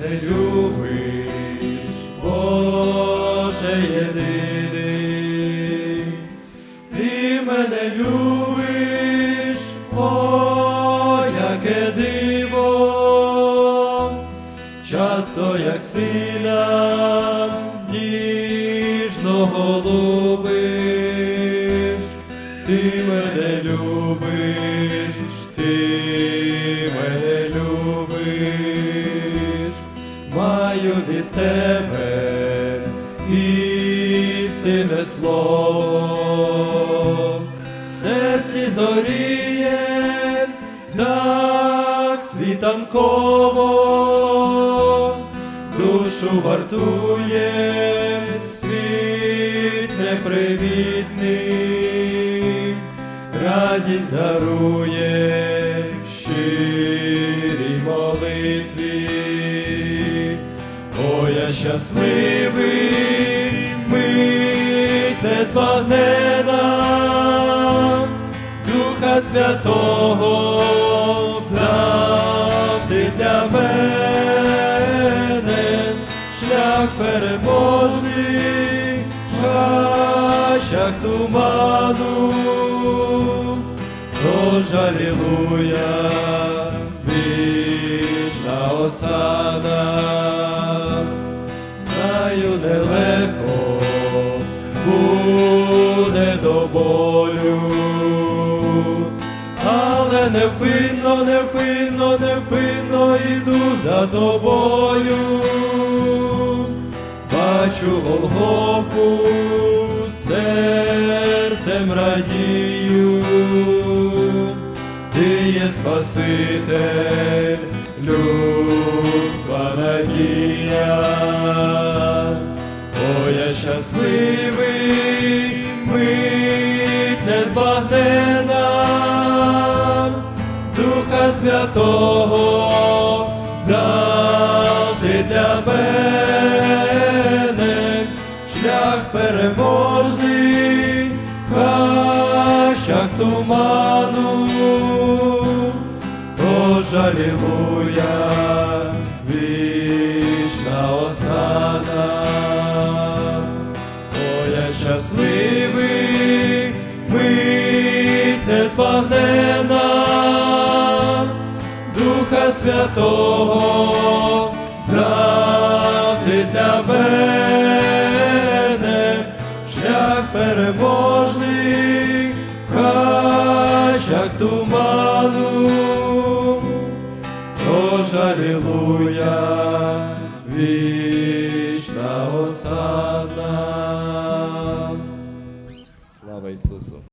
мене любиш, Боже єдиний, ти мене любиш, о, яке диво, часто як силя, ніжно голубиш, ти мене тебе істинне слово, в серці зоріє так світанково, душу вартує світ непривітний, радість дарує в щирій молитві. Щасливий, мить незбагнена, Духа Святого дав ти для мене, шлях переможний, в туману, тож алілуя, знаю нелегко буде до болю, але невпинно, невпинно, невпинно йду за тобою, бачу Голгофу, серцем радію, ти є Спаситель, людства надія. Щасливий, мить незбагнена, Духа Святого дав ти для мене, шлях переможний, хащах туману, тож алілуя, вічна осада. незбагнена Духа Святого, дав для мене, шлях переможний, в туману, Тож, алілуя, вічна осада. Слава Ісусу!